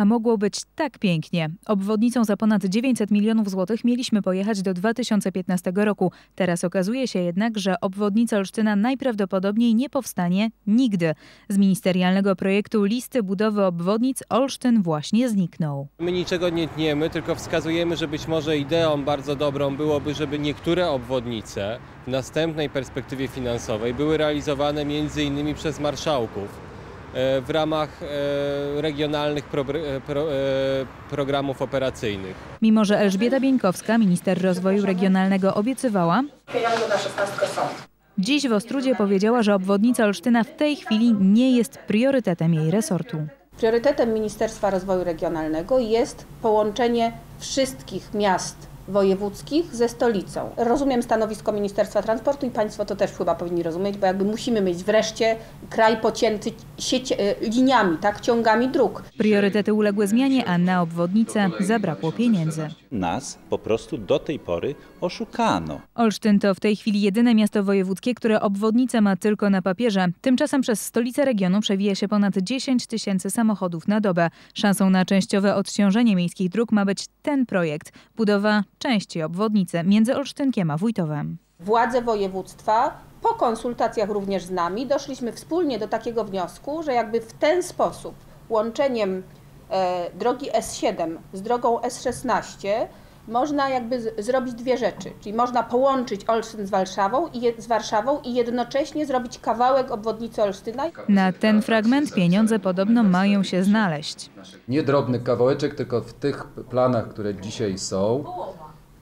A mogło być tak pięknie. Obwodnicą za ponad 900 milionów złotych mieliśmy pojechać do 2015 roku. Teraz okazuje się jednak, że obwodnica Olsztyna najprawdopodobniej nie powstanie nigdy. Z ministerialnego projektu listy budowy obwodnic Olsztyn właśnie zniknął. My niczego nie tniemy, tylko wskazujemy, że być może ideą bardzo dobrą byłoby, żeby niektóre obwodnice w następnej perspektywie finansowej były realizowane między innymi przez marszałków w ramach e, regionalnych pro, e, pro, e, programów operacyjnych. Mimo, że Elżbieta Bieńkowska, minister rozwoju regionalnego, obiecywała, pieniądze na 16 są. dziś w Ostrudzie powiedziała, że obwodnica Olsztyna w tej chwili nie jest priorytetem jej resortu. Priorytetem Ministerstwa Rozwoju Regionalnego jest połączenie wszystkich miast wojewódzkich ze stolicą. Rozumiem stanowisko Ministerstwa Transportu i Państwo to też chyba powinni rozumieć, bo jakby musimy mieć wreszcie kraj pocięty sieci, e, liniami, tak, ciągami dróg. Priorytety uległy zmianie, a na obwodnicę zabrakło pieniędzy. Nas po prostu do tej pory oszukano. Olsztyn to w tej chwili jedyne miasto wojewódzkie, które obwodnicę ma tylko na papierze. Tymczasem przez stolicę regionu przewija się ponad 10 tysięcy samochodów na dobę. Szansą na częściowe odciążenie miejskich dróg ma być ten projekt budowa części obwodnicy między Olsztynkiem a Wójtowem. Władze województwa po konsultacjach również z nami doszliśmy wspólnie do takiego wniosku, że jakby w ten sposób łączeniem e, drogi S7 z drogą S16 można jakby z, zrobić dwie rzeczy, czyli można połączyć Olsztyn z Warszawą, i je, z Warszawą i jednocześnie zrobić kawałek obwodnicy Olsztyna. Na ten fragment pieniądze podobno mają się znaleźć. Nie drobny kawałeczek, tylko w tych planach, które dzisiaj są,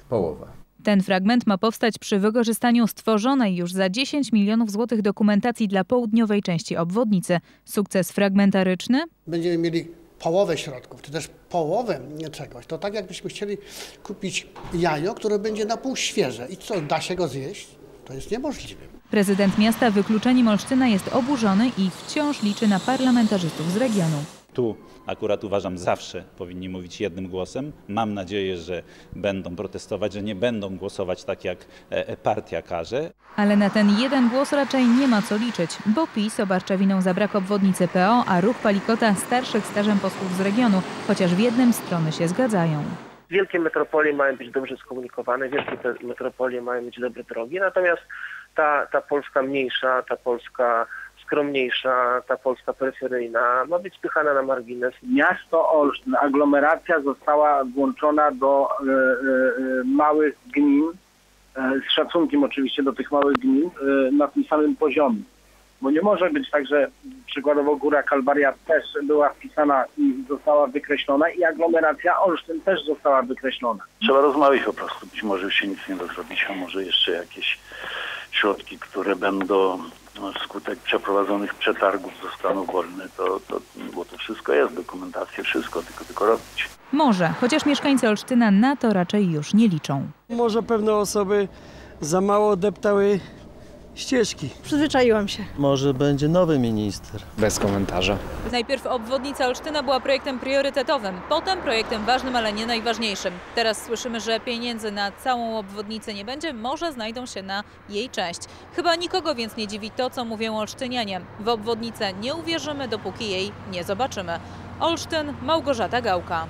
połowa. Ten fragment ma powstać przy wykorzystaniu stworzonej już za 10 milionów złotych dokumentacji dla południowej części obwodnicy. Sukces fragmentaryczny? będziemy mieli połowę środków, czy też połowę czegoś, to tak jakbyśmy chcieli kupić jajo, które będzie na pół świeże i co, da się go zjeść? To jest niemożliwe. Prezydent miasta wykluczeniem Olsztyna jest oburzony i wciąż liczy na parlamentarzystów z regionu. Tu akurat uważam zawsze powinni mówić jednym głosem. Mam nadzieję, że będą protestować, że nie będą głosować tak jak e, e, partia każe. Ale na ten jeden głos raczej nie ma co liczyć, bo PiS obarcza winą za brak obwodnicy PO, a ruch Palikota starszych stażem posłów z regionu, chociaż w jednym strony się zgadzają. Wielkie metropolie mają być dobrze skomunikowane, wielkie te metropolie mają mieć dobre drogi, natomiast ta, ta Polska mniejsza, ta Polska skromniejsza, ta Polska peryferyjna ma być spychana na margines. Miasto Olsztyn, aglomeracja została włączona do e, e, e, małych gmin, e, z szacunkiem oczywiście do tych małych gmin, na tym samym poziomie. Bo nie może być tak, że przykładowo Góra Kalwaria też była wpisana i została wykreślona i aglomeracja Olsztyn też została wykreślona. Trzeba rozmawiać po prostu. Być może już się nic nie da zrobić, a może jeszcze jakieś środki, które będą no, wskutek przeprowadzonych przetargów zostaną wolne, to, to, bo to wszystko jest, dokumentacje, wszystko, tylko, tylko robić. Może, chociaż mieszkańcy Olsztyna na to raczej już nie liczą. Może pewne osoby za mało deptały ścieżki. Przyzwyczaiłam się. Może będzie nowy minister. Bez komentarza. Najpierw obwodnica Olsztyna była projektem priorytetowym, potem projektem ważnym, ale nie najważniejszym. Teraz słyszymy, że pieniędzy na całą obwodnicę nie będzie, może znajdą się na jej część. Chyba nikogo więc nie dziwi to, co mówią olsztynianie. W obwodnicę nie uwierzymy, dopóki jej nie zobaczymy. Olsztyn, Małgorzata Gałka.